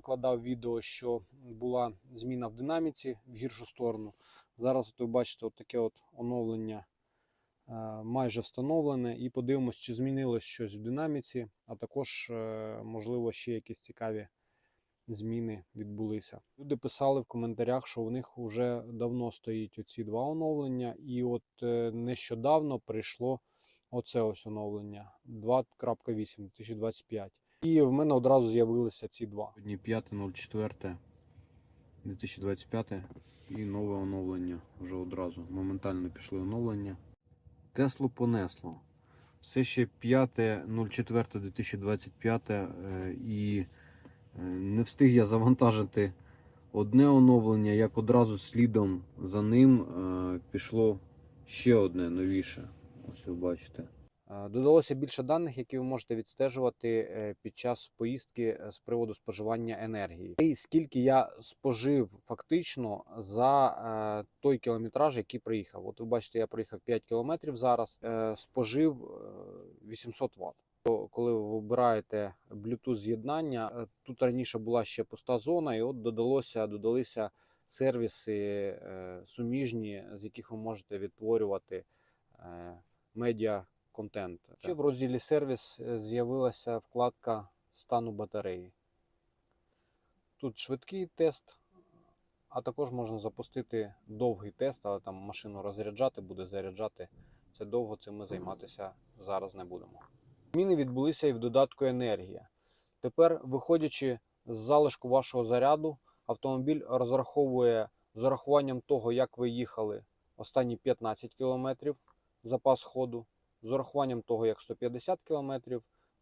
викладав відео, що була зміна в динаміці в гіршу сторону. Зараз от ви бачите от таке от оновлення е, майже встановлене. І подивимось, чи змінилось щось в динаміці, а також, е, можливо, ще якісь цікаві зміни відбулися. Люди писали в коментарях, що у них вже давно стоїть оці два оновлення, і от е, нещодавно прийшло оце ось оновлення 2.8 2025. І в мене одразу з'явилися ці два. Сьогодні 5.04 2025 і нове оновлення вже одразу. Моментально пішли оновлення. Теслу понесло. Все ще 5.04.2025 е, і е, не встиг я завантажити одне оновлення, як одразу слідом за ним е, пішло ще одне новіше. Ось ви бачите. Е, Додалося більше даних, які ви можете відстежувати е, під час поїздки е, з приводу споживання енергії. І скільки я спожив фактично за той кілометраж, який приїхав. От ви бачите, я проїхав 5 кілометрів зараз, спожив е, 800 Вт. Коли ви вибираєте Bluetooth з'єднання, тут раніше була ще пуста зона, і от додалося, додалися сервіси суміжні, з яких ви можете відтворювати медіа контент. Ще в розділі сервіс е, з'явилася вкладка стану батареї. Тут швидкий тест, а також можна запустити довгий тест, але там машину розряджати, буде заряджати. Це довго цим ми займатися зараз не будемо. Зміни відбулися і в додатку енергія. Тепер, виходячи з залишку вашого заряду, автомобіль розраховує з урахуванням того, як ви їхали останні 15 км запас ходу, з урахуванням того, як 150 км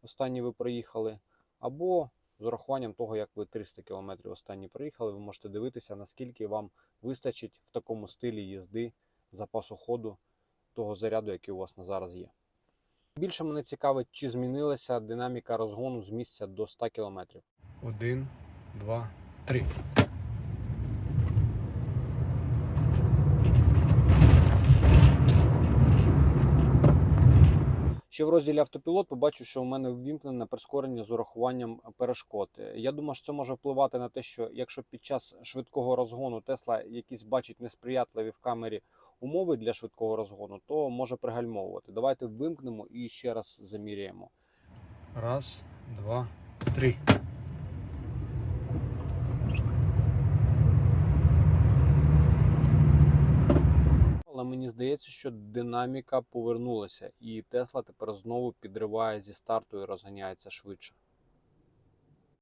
останні ви проїхали, або з урахуванням того, як ви 300 км останні проїхали, ви можете дивитися, наскільки вам вистачить в такому стилі їзди запасу ходу того заряду, який у вас на зараз є. Більше мене цікавить, чи змінилася динаміка розгону з місця до 100 км. Один, два, три. Ще в розділі автопілот побачу, що у мене ввімкнене прискорення з урахуванням перешкод. Я думаю, що це може впливати на те, що якщо під час швидкого розгону Тесла якісь бачить несприятливі в камері умови для швидкого розгону, то може пригальмовувати. Давайте вимкнемо і ще раз заміряємо. Раз, два, три. Мені здається, що динаміка повернулася, і Тесла тепер знову підриває зі старту і розганяється швидше.